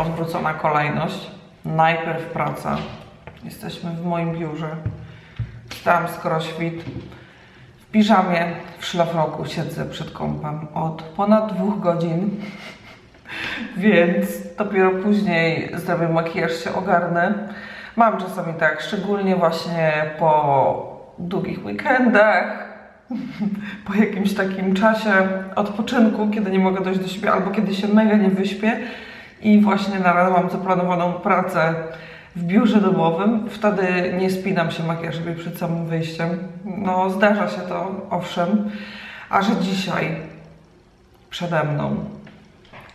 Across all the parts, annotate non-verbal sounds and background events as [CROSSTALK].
odwrócona kolejność. Najpierw praca. Jesteśmy w moim biurze. Wstałam skoro świt. W piżamie, w szlafroku siedzę przed kąpem od ponad dwóch godzin. [LAUGHS] Więc dopiero później zrobię makijaż, się ogarnę. Mam czasami tak, szczególnie właśnie po długich weekendach, [LAUGHS] po jakimś takim czasie odpoczynku, kiedy nie mogę dojść do siebie, albo kiedy się mega nie wyśpię i właśnie na mam zaplanowaną pracę w biurze domowym, wtedy nie spinam się makijażowi przed samym wyjściem. No zdarza się to, owszem, a że dzisiaj przede mną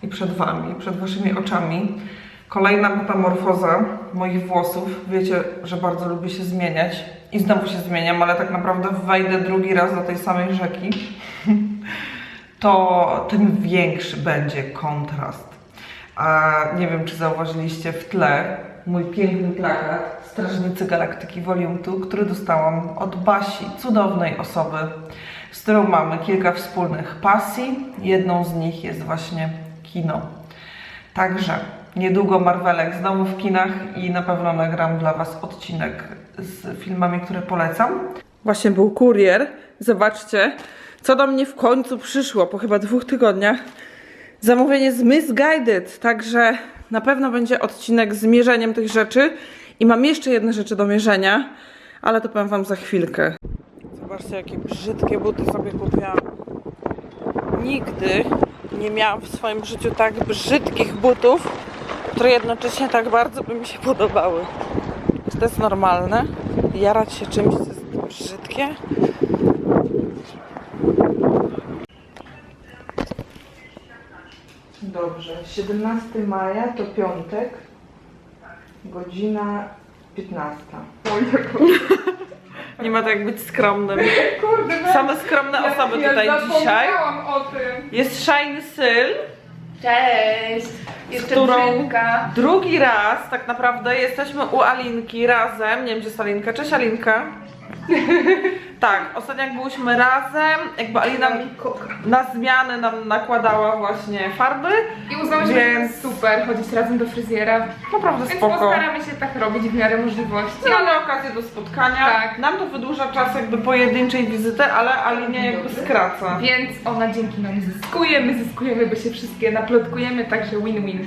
i przed Wami, przed Waszymi oczami. Kolejna metamorfoza moich włosów. Wiecie, że bardzo lubię się zmieniać i znowu się zmieniam, ale tak naprawdę wejdę drugi raz do tej samej rzeki, [LAUGHS] to tym większy będzie kontrast. A nie wiem, czy zauważyliście w tle mój piękny plakat Strażnicy Galaktyki Volume 2, który dostałam od Basi, cudownej osoby, z którą mamy kilka wspólnych pasji. Jedną z nich jest właśnie kino. Także niedługo Marvelek znowu w kinach i na pewno nagram dla Was odcinek z filmami, które polecam. Właśnie był kurier. Zobaczcie, co do mnie w końcu przyszło po chyba dwóch tygodniach. Zamówienie z Misguided, także na pewno będzie odcinek z mierzeniem tych rzeczy. I mam jeszcze jedne rzeczy do mierzenia, ale to powiem Wam za chwilkę. Zobaczcie, jakie brzydkie buty sobie kupiłam. Nigdy nie miałam w swoim życiu tak brzydkich butów, które jednocześnie tak bardzo by mi się podobały. Czy to jest normalne? Jarać się czymś, co jest brzydkie? Dobrze, 17 maja to piątek, godzina 15. [LAUGHS] Nie ma tak jak być skromnym. [LAUGHS] Kurde, no, Same skromne osoby ja tutaj dzisiaj. zapomniałam o tym. Jest Shiny Syl, Cześć! Jeszcze którą brzydka. drugi raz tak naprawdę jesteśmy u Alinki razem. Nie wiem, gdzie jest Alinka. Cześć Alinka. [LAUGHS] tak, ostatnio jak byłyśmy razem, jakby Alina na zmiany nam nakładała właśnie farby. I uznałyśmy, że Więc- jest super chodzić razem do fryzjera. Naprawdę Więc spoko. postaramy się tak robić w miarę możliwości. Mamy okazję do spotkania. Tak. Nam to wydłuża czas jakby pojedynczej wizyty, ale Alinie jakby skraca. Więc ona dzięki nam zyskuje, my zyskujemy, bo się wszystkie naplotkujemy, także win-win.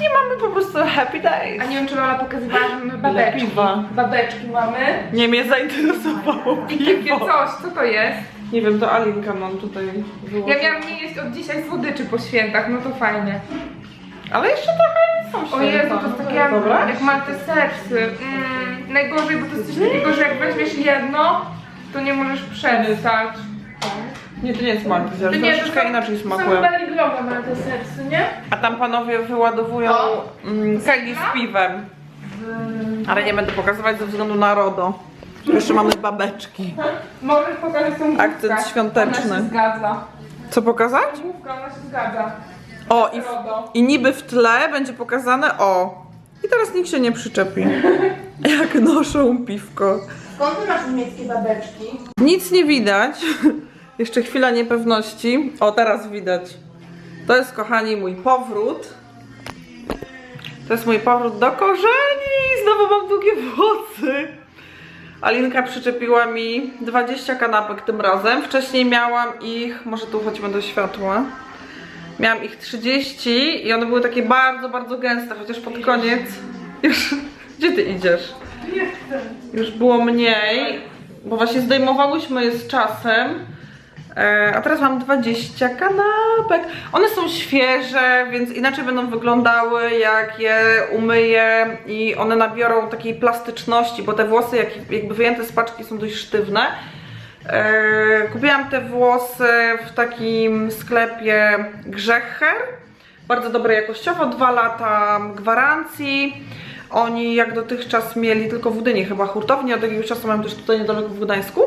I mamy po prostu happy days. A nie wiem, czy Lola pokazywała, że mamy babeczki. piwa? Babeczki mamy. Nie mnie zainteresowało I takie piwo. coś, co to jest? Nie wiem, to Alinka mam tutaj wyłożyć. Ja miałam nie jeść od dzisiaj słodyczy po świętach, no to fajnie. Ale jeszcze trochę są O Jezu, święta. to jest takie jak, Dobra? jak maltesersy. Mm, najgorzej, bo to jest coś takiego, że jak weźmiesz jedno, to nie możesz przestać. Nie, to nie jest malteser, To nie, troszeczkę inaczej To są smakują. chyba liglowe maltesersy, nie? A tam panowie wyładowują O. mm, kegi z piwem. Ale nie będę pokazywać ze względu na RODO. Jeszcze mamy babeczki. Możesz pokazać tą główkę. Akcent świąteczny. Ona się zgadza. Co pokazać? Główka, ona się zgadza. O, i, w, RODO. i niby w tle będzie pokazane o. I teraz nikt się nie przyczepi. [LAUGHS] Jak noszą piwko. Skąd ty masz niemieckie babeczki? Nic nie widać. Jeszcze chwila niepewności. O, teraz widać. To jest, kochani, mój powrót. To jest mój powrót do korzeni. Znowu mam długie włosy. Alinka przyczepiła mi 20 kanapek tym razem. Wcześniej miałam ich, może tu chodźmy do światła. Miałam ich 30 i one były takie bardzo, bardzo gęste, chociaż pod koniec już... [LAUGHS] Gdzie ty idziesz? Już było mniej, bo właśnie zdejmowałyśmy je z czasem. E, A teraz mam 20 kanapek. One są świeże, więc inaczej będą wyglądały, jak je umyję i one nabiorą takiej plastyczności, bo te włosy, jak jakby wyjęte z paczki, są dość sztywne. E, Kupiłam te włosy w takim sklepie Grzecher. Bardzo dobre jakościowo, dwa lata gwarancji. Oni jak dotychczas mieli tylko w Udynie chyba hurtownię, od jakiegoś czasu mają też tutaj niedaleko w Gdańsku.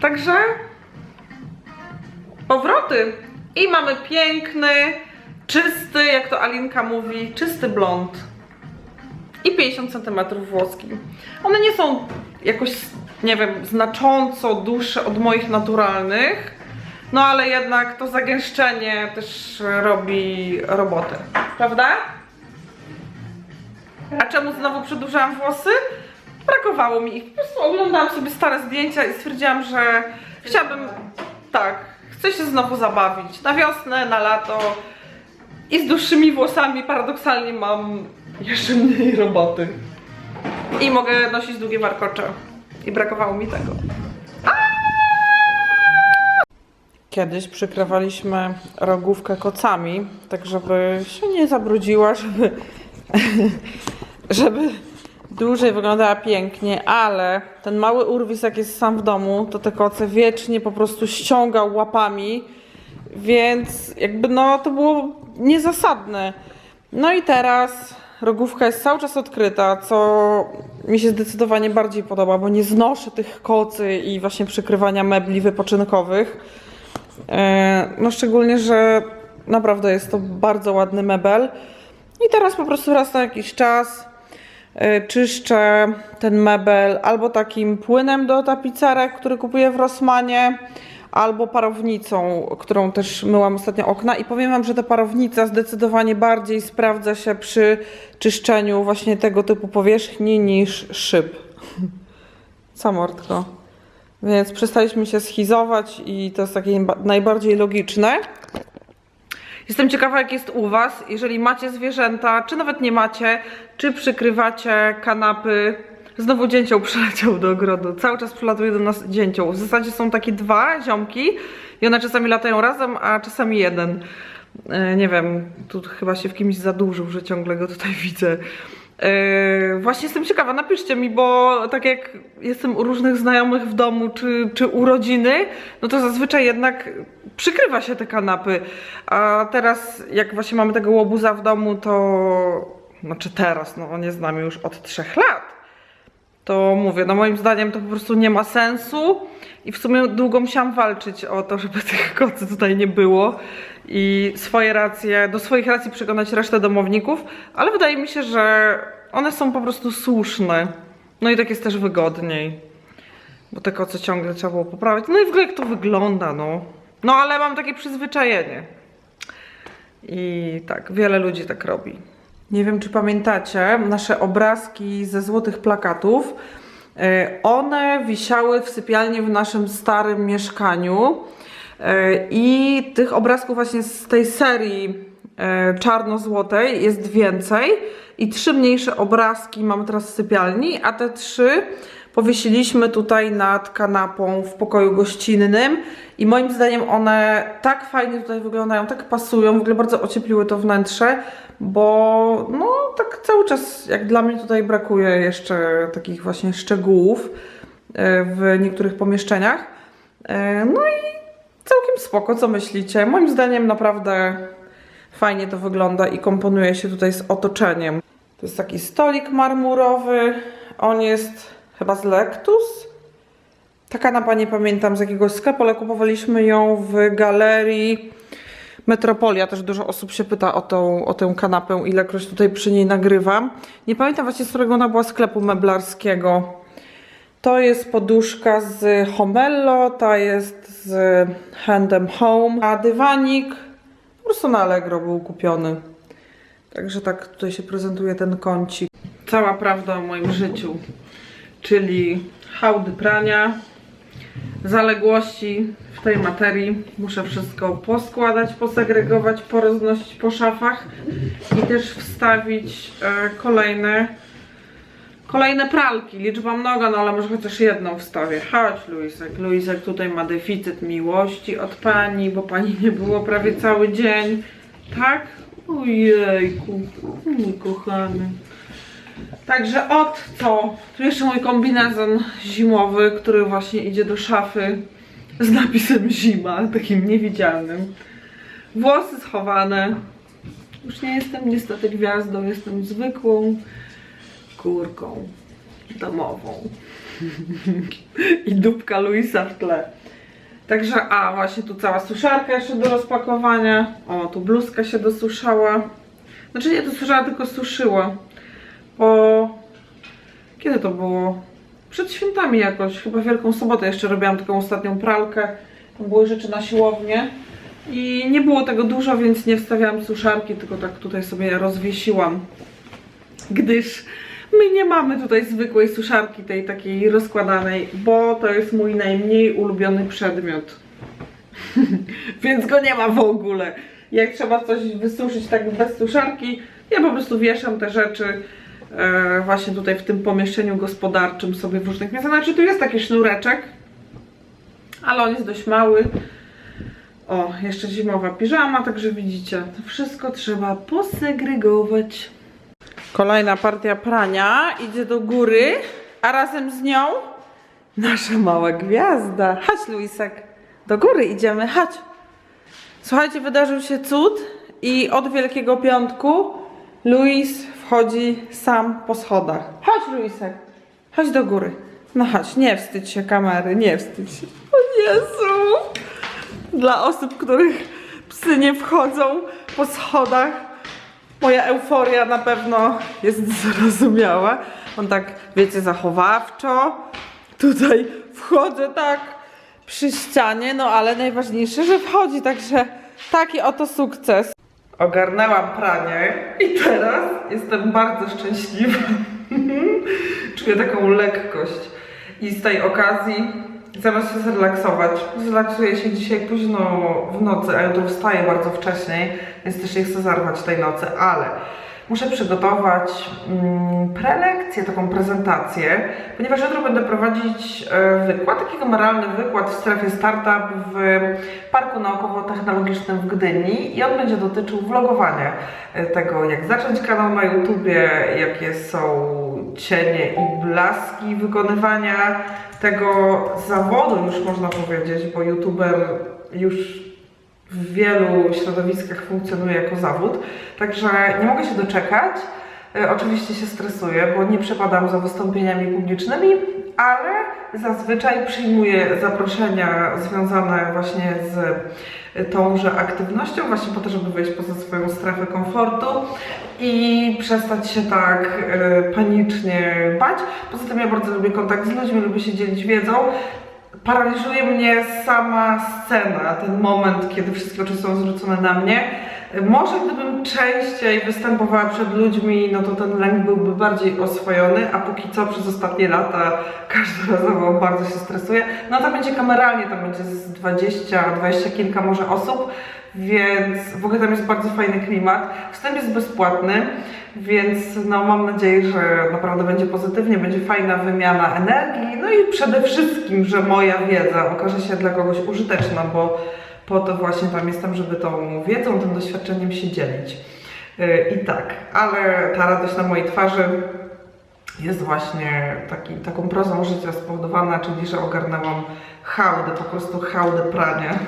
Także powroty. I mamy piękny, czysty, jak to Alinka mówi, czysty blond. I 50 cm włoski. One nie są jakoś, nie wiem, znacząco dłuższe od moich naturalnych. No ale jednak to zagęszczenie też robi robotę. Prawda? A czemu znowu przedłużałam włosy? Brakowało mi ich. Po prostu oglądałam sobie stare zdjęcia i stwierdziłam, że chciałabym, tak, chcę się znowu zabawić. Na wiosnę, na lato i z dłuższymi włosami paradoksalnie mam jeszcze mniej roboty. I mogę nosić długie warkocze. I brakowało mi tego. Kiedyś przykrywaliśmy rogówkę kocami, tak żeby się nie zabrudziła, żeby, [LAUGHS] żeby dłużej wyglądała pięknie, ale ten mały urwis, jak jest sam w domu, to te koce wiecznie po prostu ściągał łapami, więc jakby no to było niezasadne. No i teraz rogówka jest cały czas odkryta, co mi się zdecydowanie bardziej podoba, bo nie znoszę tych kocy i właśnie przykrywania mebli wypoczynkowych. E, No szczególnie, że naprawdę jest to bardzo ładny mebel. I teraz po prostu raz na jakiś czas czyszczę ten mebel albo takim płynem do tapicerek, który kupuję w Rossmanie, albo parownicą, którą też myłam ostatnio okna. I powiem Wam, że ta parownica zdecydowanie bardziej sprawdza się przy czyszczeniu właśnie tego typu powierzchni niż szyb. [LAUGHS] Co mordko? Więc przestaliśmy się schizować i to jest takie najba- najbardziej logiczne. Jestem ciekawa, jak jest u Was, jeżeli macie zwierzęta, czy nawet nie macie, czy przykrywacie kanapy. Znowu dzięcioł przyleciał do ogrodu. Cały czas przylatuje do nas dzięcioł. W zasadzie są takie dwa ziomki i one czasami latają razem, a czasami jeden. E, Nie wiem, tu chyba się w kimś zadłużył, że ciągle go tutaj [LAUGHS] widzę. Yy, właśnie jestem ciekawa, napiszcie mi, bo tak jak jestem u różnych znajomych w domu czy, czy u rodziny, no to zazwyczaj jednak przykrywa się te kanapy. A teraz, jak właśnie mamy tego łobuza w domu, to znaczy teraz, no on jest z nami już od trzech lat. To mówię, no moim zdaniem to po prostu nie ma sensu i w sumie długo musiałam walczyć o to, żeby [LAUGHS] tych kocy tutaj nie było i swoje racje, do swoich racji przekonać resztę domowników, ale wydaje mi się, że one są po prostu słuszne. No i tak jest też wygodniej, bo te koce ciągle trzeba było poprawiać. No i w ogóle jak to wygląda, no. No ale mam takie przyzwyczajenie. I tak, wiele ludzi tak robi. Nie wiem, czy pamiętacie nasze obrazki ze złotych plakatów. E, One wisiały w sypialni w naszym starym mieszkaniu. E, I tych obrazków właśnie z tej serii e, czarno-złotej jest więcej. I trzy mniejsze obrazki mamy teraz w sypialni, a te trzy powiesiliśmy tutaj nad kanapą w pokoju gościnnym. I moim zdaniem one tak fajnie tutaj wyglądają, tak pasują, w ogóle bardzo ociepliły to wnętrze, bo no tak cały czas jak dla mnie tutaj brakuje jeszcze takich właśnie szczegółów e, w niektórych pomieszczeniach. E, No i całkiem spoko, co myślicie? Moim zdaniem naprawdę fajnie to wygląda i komponuje się tutaj z otoczeniem. To jest taki stolik marmurowy, on jest chyba z Lectus. Ta kanapa nie pamiętam z jakiegoś sklepu, ale kupowaliśmy ją w galerii Metropolia. Też dużo osób się pyta o tą, o tę kanapę, ilekroć tutaj przy niej nagrywam. Nie pamiętam właśnie z którego ona była sklepu meblarskiego. To jest poduszka z Homello, ta jest z Handem Home, a dywanik po prostu na Allegro był kupiony. Także tak tutaj się prezentuje ten kącik. Cała prawda o moim życiu, czyli hałdy prania, zaległości w tej materii. Muszę wszystko poskładać, posegregować, poroznosić po szafach i też wstawić e, kolejne Kolejne pralki, liczba mnoga, no ale może chociaż jedną wstawię. Chodź Luisek, Luisek tutaj ma deficyt miłości od pani, bo pani nie było prawie cały dzień. Tak? Ojejku, mój kochany. Także od co? Tu jeszcze mój kombinezon zimowy, który właśnie idzie do szafy z napisem zima, takim niewidzialnym. Włosy schowane. Już nie jestem niestety gwiazdą, jestem zwykłą kurką domową. [LAUGHS] I dupka Luisa w tle. Także, a właśnie tu cała suszarka jeszcze do rozpakowania. O, tu bluzka się dosuszała. Znaczy nie dosuszała, tylko suszyła. Po... Kiedy to było? Przed świętami jakoś, chyba Wielką Sobotę jeszcze robiłam taką ostatnią pralkę. Tam były rzeczy na siłownię. I nie było tego dużo, więc nie wstawiałam suszarki, tylko tak tutaj sobie rozwiesiłam gdyż my nie mamy tutaj zwykłej suszarki, tej takiej rozkładanej, bo to jest mój najmniej ulubiony przedmiot. [LAUGHS] Więc go nie ma w ogóle. Jak trzeba coś wysuszyć tak bez suszarki, ja po prostu wieszam te rzeczy e, właśnie tutaj w tym pomieszczeniu gospodarczym sobie w różnych miejscach. Znaczy tu jest taki sznureczek, ale on jest dość mały. O, jeszcze zimowa piżama, także widzicie, to wszystko trzeba posegregować. Kolejna partia prania idzie do góry, a razem z nią nasza mała gwiazda. Chodź, Luisek, do góry idziemy, chodź. Słuchajcie, wydarzył się cud i od Wielkiego Piątku Luis wchodzi sam po schodach. Chodź, Luisek, chodź do góry. No chodź, nie wstydź się kamery, nie wstydź się. O Jezu! Dla osób, których psy nie wchodzą po schodach, moja euforia na pewno jest [LAUGHS] zrozumiała. On tak, wiecie, zachowawczo. Tutaj wchodzę tak przy ścianie, no ale najważniejsze, że wchodzi, także taki oto sukces. Ogarnęłam pranie i teraz jestem bardzo szczęśliwa. [LAUGHS] Czuję taką lekkość. I z tej okazji, zamiast się zrelaksować, zrelaksuję się dzisiaj późno w nocy, a jutro wstaję bardzo wcześniej, więc też nie chcę zarwać tej nocy, ale muszę przygotować mm, prelekcję, taką prezentację, ponieważ jutro będę prowadzić e, wykład, taki kameralny wykład w strefie startup w Parku Naukowo-Technologicznym w Gdyni i on będzie dotyczył vlogowania e, tego, jak zacząć kanał na YouTubie, jakie są cienie i blaski wykonywania tego zawodu, już można powiedzieć, bo YouTuber już w wielu środowiskach funkcjonuje jako zawód. Także nie mogę się doczekać. E, Oczywiście się stresuję, bo nie przepadam za wystąpieniami publicznymi, ale zazwyczaj przyjmuję zaproszenia związane właśnie z e, tąże aktywnością, właśnie po to, żeby wyjść poza swoją strefę komfortu i przestać się tak e, panicznie bać. Poza tym ja bardzo lubię kontakt z ludźmi, lubię się dzielić wiedzą. Paraliżuje mnie sama scena, ten moment, kiedy wszystkie oczy są zwrócone na mnie. Może gdybym częściej występowała przed ludźmi, no to ten lęk byłby bardziej oswojony, a póki co przez ostatnie lata każdorazowo bardzo się stresuję. No to będzie kameralnie, tam będzie z 20, 20 kilka może osób, więc w ogóle tam jest bardzo fajny klimat. Wstęp jest bezpłatny, więc no mam nadzieję, że naprawdę będzie pozytywnie, będzie fajna wymiana energii, no i przede wszystkim, że moja wiedza okaże się dla kogoś użyteczna, bo po to właśnie tam jestem, żeby tą wiedzą, tym doświadczeniem się dzielić. Yy, I tak, ale ta radość na mojej twarzy jest właśnie taki, taką prozą życia spowodowana, czyli że ogarnęłam hałdę, po prostu hałdę prania.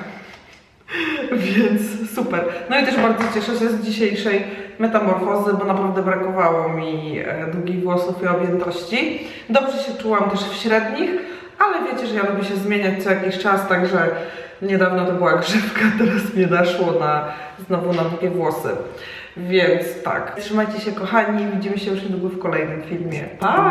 [LAUGHS] Więc super. No i też bardzo cieszę się z dzisiejszej metamorfozy, bo naprawdę brakowało mi e, długich włosów i objętości. Dobrze się czułam też w średnich, ale wiecie, że ja lubię się zmieniać co jakiś czas, także niedawno to była [LAUGHS] grzywka, teraz mnie naszło na, znowu na długie włosy. Więc tak, trzymajcie się kochani, widzimy się już niedługo w kolejnym filmie. Pa!